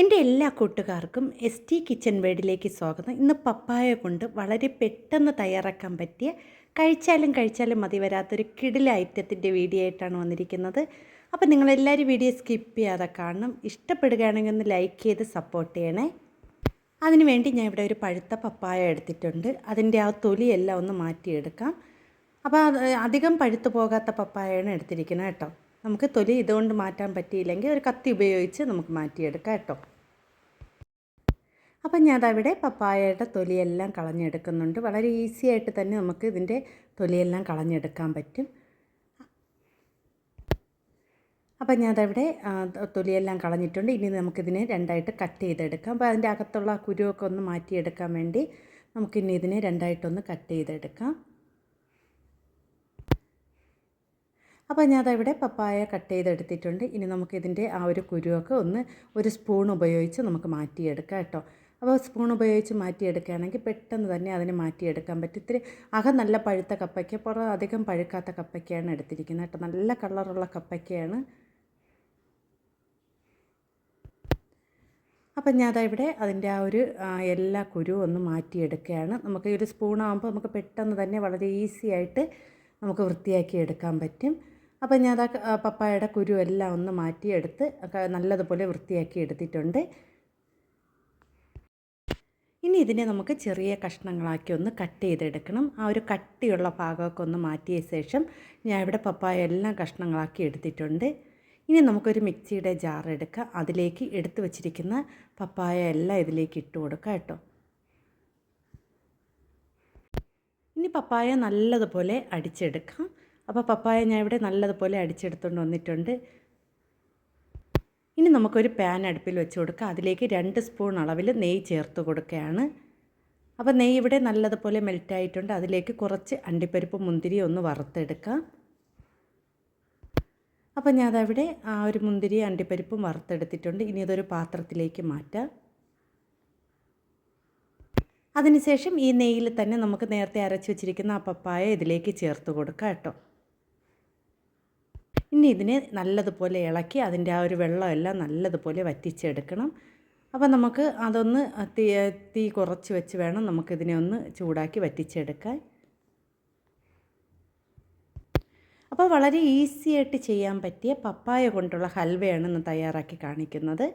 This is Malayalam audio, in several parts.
എന്റെ എല്ലാ കൂട്ടുകാർക്കും എസ് ടി കിച്ചൺ വേഡിലേക്ക് സ്വാഗതം. ഇന്ന് പപ്പായ കൊണ്ട് വളരെ പെട്ടെന്ന് തയ്യാറാക്കാൻ പറ്റിയ കഴിച്ചാലും കഴിച്ചാലും മതി വരാത്തൊരു കിടില ഐറ്റത്തിന്റെ വീഡിയോ ആയിട്ടാണ് വന്നിരിക്കുന്നത്. അപ്പോൾ നിങ്ങളെല്ലാവരും വീഡിയോ സ്കിപ്പ് ചെയ്യാതെ കാണണം. ഇഷ്ടപ്പെടുകയാണെങ്കിൽ ഒന്ന് ലൈക്ക് ചെയ്ത് സപ്പോർട്ട് ചെയ്യണേ. അതിനുവേണ്ടി ഞാൻ ഇവിടെ ഒരു പഴുത്ത പപ്പായ എടുത്തിട്ടുണ്ട്. അതിന്റെ ആ തൊലിയെല്ലാം ഒന്ന് മാറ്റിയെടുക്കാം. അപ്പോൾ അധികം പഴുത്തു പോകാത്ത പപ്പായയാണ് എടുത്തിരിക്കുന്നത് കേട്ടോ. നമുക്ക് തൊലി ഇതുകൊണ്ട് മാറ്റാൻ പറ്റിയില്ലെങ്കിൽ ഒരു കത്തി ഉപയോഗിച്ച് നമുക്ക് മാറ്റിയെടുക്കാം കേട്ടോ. അപ്പം ഞാൻ അതവിടെ പപ്പായയുടെ തൊലിയെല്ലാം കളഞ്ഞെടുക്കുന്നുണ്ട്. വളരെ ഈസി ആയിട്ട് തന്നെ നമുക്ക് ഇതിന്റെ തൊലിയെല്ലാം കളഞ്ഞെടുക്കാൻ പറ്റും. അപ്പം ഞാൻ അതവിടെ തൊലിയെല്ലാം കളഞ്ഞിട്ടുണ്ട്. ഇനി നമുക്കിതിനെ രണ്ടായിട്ട് കട്ട് ചെയ്തെടുക്കാം. അപ്പോൾ അതിന്റെ അകത്തുള്ള കുരുവൊക്കെ ഒന്ന് മാറ്റിയെടുക്കാൻ വേണ്ടി നമുക്കിനി ഇതിനെ രണ്ടായിട്ടൊന്ന് കട്ട് ചെയ്തെടുക്കാം. അപ്പോൾ ഞാൻ അതവിടെ പപ്പായ കട്ട് ചെയ്തെടുത്തിട്ടുണ്ട്. ഇനി നമുക്കിതിന്റെ ആ ഒരു കുരുവൊക്കെ ഒന്ന് ഒരു സ്പൂൺ ഉപയോഗിച്ച് നമുക്ക് മാറ്റിയെടുക്കാം കേട്ടോ. അപ്പോൾ സ്പൂൺ ഉപയോഗിച്ച് മാറ്റിയെടുക്കുകയാണെങ്കിൽ പെട്ടെന്ന് തന്നെ അതിന് മാറ്റിയെടുക്കാൻ പറ്റും. ഇത്തിരി അകം നല്ല പഴുത്ത കപ്പയ്ക്ക പുറം അധികം പഴുക്കാത്ത കപ്പയ്ക്കയാണ് എടുത്തിരിക്കുന്നത് കേട്ടോ. നല്ല കളറുള്ള കപ്പയ്ക്കയാണ് അപ്പം ഞാൻ ഇവിടെ അതിന്റെ ആ ഒരു എല്ലാ കുരു ഒന്ന് മാറ്റിയെടുക്കുകയാണ്. നമുക്ക് ഈ ഒരു സ്പൂണാകുമ്പോൾ നമുക്ക് പെട്ടെന്ന് തന്നെ വളരെ ഈസി ആയിട്ട് നമുക്ക് വൃത്തിയാക്കി എടുക്കാൻ പറ്റും. അപ്പം ഞാൻ ആ പപ്പായയുടെ കുരു എല്ലാം ഒന്ന് മാറ്റിയെടുത്ത് നല്ലതുപോലെ വൃത്തിയാക്കി എടുത്തിട്ടുണ്ട്. ഇനി ഇതിനെ നമുക്ക് ചെറിയ കഷ്ണങ്ങളാക്കി ഒന്ന് കട്ട് ചെയ്തെടുക്കണം. ആ ഒരു കട്ടിയുള്ള ഭാഗമൊക്കെ ഒന്ന് മാറ്റിയ ശേഷം ഞാൻ ഇവിടെ പപ്പായ എല്ലാം കഷ്ണങ്ങളാക്കി എടുത്തിട്ടുണ്ട്. ഇനി നമുക്കൊരു മിക്സിയുടെ ജാർ എടുക്കുക അതിലേക്ക് എടുത്തു വച്ചിരിക്കുന്ന പപ്പായ എല്ലാം ഇതിലേക്ക് ഇട്ട് കൊടുക്കുക കേട്ടോ. ഇനി പപ്പായ നല്ലതുപോലെ അടിച്ചെടുക്കാം. അപ്പോൾ പപ്പായ ഞാൻ ഇവിടെ നല്ലതുപോലെ അടിച്ചെടുത്തുകൊണ്ട് വന്നിട്ടുണ്ട്. ഇനി നമുക്കൊരു പാൻ അടുപ്പിൽ വെച്ച് കൊടുക്കുക അതിലേക്ക് രണ്ട് സ്പൂൺ അളവിൽ നെയ്യ് ചേർത്ത് കൊടുക്കുകയാണ്. അപ്പോൾ നെയ്യ് ഇവിടെ നല്ലതുപോലെ മെൽറ്റായിട്ടുണ്ട് അതിലേക്ക് കുറച്ച് അണ്ടിപ്പരിപ്പ് മുന്തിരി ഒന്ന് വറുത്തെടുക്കാം. അപ്പോൾ ഞാൻ അതവിടെ ആ ഒരു മുന്തിരി അണ്ടിപ്പരിപ്പും വറുത്തെടുത്തിട്ടുണ്ട്. ഇനി അതൊരു പാത്രത്തിലേക്ക് മാറ്റാം. അതിനുശേഷം ഈ നെയ്യിൽ തന്നെ നമുക്ക് നേരത്തെ അരച്ച് വെച്ചിരിക്കുന്ന ആ പപ്പായ ഇതിലേക്ക് ചേർത്ത് കൊടുക്കാം കേട്ടോ. ഇനി ഇതിനെ നല്ലതുപോലെ ഇളക്കി അതിന്റെ ആ ഒരു വെള്ളമെല്ലാം നല്ലതുപോലെ വറ്റിച്ചെടുക്കണം. അപ്പോൾ നമുക്ക് അതൊന്ന് തീ തീ കുറച്ച് വെച്ച് വേണം നമുക്കിതിനെ ഒന്ന് ചൂടാക്കി വറ്റിച്ചെടുക്കാൻ. അപ്പോൾ വളരെ ഈസി ആയിട്ട് ചെയ്യാൻ പറ്റിയ പപ്പായ കൊണ്ടുള്ള ഹൽവയാണ് ഇന്ന് തയ്യാറാക്കി കാണിക്കുന്നത്.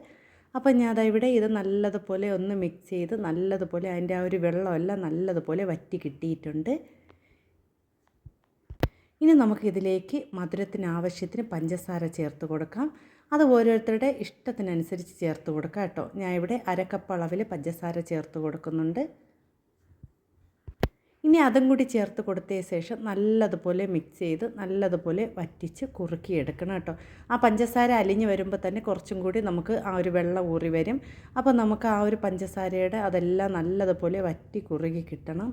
അപ്പോൾ ഞാൻ ഇവിടെ ഇത് നല്ലതുപോലെ ഒന്ന് മിക്സ് ചെയ്ത് നല്ലതുപോലെ അതിന്റെ ആ ഒരു വെള്ളമെല്ലാം നല്ലതുപോലെ വറ്റി കിട്ടിയിട്ടുണ്ട്. ഇനി നമുക്കിതിലേക്ക് മധുരത്തിന് ആവശ്യത്തിന് പഞ്ചസാര ചേർത്ത് കൊടുക്കാം. അത് ഓരോരുത്തരുടെ ഇഷ്ടത്തിനനുസരിച്ച് ചേർത്ത് കൊടുക്കാം കേട്ടോ. ഞാൻ ഇവിടെ അരക്കപ്പ് അളവിൽ പഞ്ചസാര ചേർത്ത് കൊടുക്കുന്നുണ്ട്. ഇനി അതും കൂടി ചേർത്ത് കൊടുത്തതിന് ശേഷം നല്ലതുപോലെ മിക്സ് ചെയ്ത് നല്ലതുപോലെ വറ്റിച്ച് കുറുക്കിയെടുക്കണം കേട്ടോ. ആ പഞ്ചസാര അലിഞ്ഞ് വരുമ്പോൾ തന്നെ കുറച്ചും കൂടി നമുക്ക് ആ ഒരു വെള്ളം ഊറി വരും. അപ്പോൾ നമുക്ക് ആ ഒരു പഞ്ചസാരയുടെ അതെല്ലാം നല്ലതുപോലെ വറ്റി കുറുകി കിട്ടണം.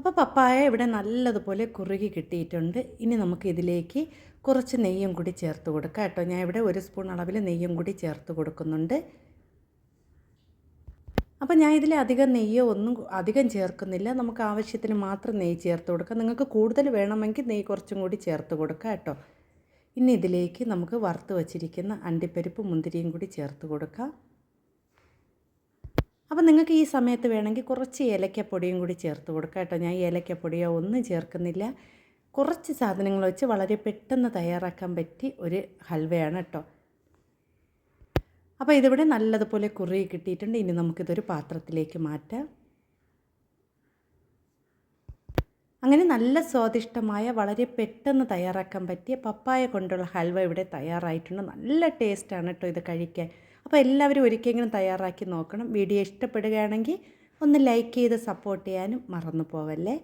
അപ്പോൾ പപ്പായ ഇവിടെ നല്ലതുപോലെ കുറുകി കിട്ടിയിട്ടുണ്ട്. ഇനി നമുക്ക് ഇതിലേക്ക് കുറച്ച് നെയ്യും കൂടി ചേർത്ത് കൊടുക്കാം കേട്ടോ. ഞാൻ ഇവിടെ ഒരു സ്പൂൺ അളവിൽ നെയ്യും കൂടി ചേർത്ത് കൊടുക്കുന്നുണ്ട്. അപ്പോൾ ഞാൻ ഇതിൽ അധികം നെയ്യോ ഒന്നും അധികം ചേർക്കുന്നില്ല. നമുക്ക് ആവശ്യത്തിന് മാത്രം നെയ്യ് ചേർത്ത് കൊടുക്കാം. നിങ്ങൾക്ക് കൂടുതൽ വേണമെങ്കിൽ നെയ്യ് കുറച്ചും കൂടി ചേർത്ത് കൊടുക്കാം കേട്ടോ. ഇനി ഇതിലേക്ക് നമുക്ക് വറുത്ത് വച്ചിരിക്കുന്ന അണ്ടിപ്പരിപ്പ് മുന്തിരിയും കൂടി ചേർത്ത് കൊടുക്കാം. അപ്പോൾ നിങ്ങൾക്ക് ഈ സമയത്ത് വേണമെങ്കിൽ കുറച്ച് ഏലക്കപ്പൊടിയും കൂടി ചേർത്ത് കൊടുക്കാം കേട്ടോ. ഞാൻ ഏലക്കപ്പൊടിയോ ഒന്നും ചേർക്കുന്നില്ല. കുറച്ച് സാധനങ്ങൾ വെച്ച് വളരെ പെട്ടെന്ന് തയ്യാറാക്കാൻ പറ്റി ഒരു ഹൽവയാണ് കേട്ടോ. അപ്പോൾ ഇതിവിടെ നല്ലതുപോലെ കുറി കിട്ടിയിട്ടുണ്ട്. ഇനി നമുക്കിതൊരു പാത്രത്തിലേക്ക് മാറ്റാം. അങ്ങനെ നല്ല സ്വാദിഷ്ടമായ വളരെ പെട്ടെന്ന് തയ്യാറാക്കാൻ പറ്റിയ പപ്പായ കൊണ്ടുള്ള ഹൽവ ഇവിടെ തയ്യാറായിട്ടുണ്ട്. നല്ല ടേസ്റ്റാണ് കേട്ടോ ഇത് കഴിക്കാൻ. അപ്പോൾ എല്ലാവരും ഒരിക്കലെങ്കിലും തയ്യാറാക്കി നോക്കണം. വീഡിയോ ഇഷ്ടപ്പെടുകയാണെങ്കിൽ ഒന്ന് ലൈക്ക് ചെയ്ത് സപ്പോർട്ട് ചെയ്യാനും മറന്നു പോവല്ലേ?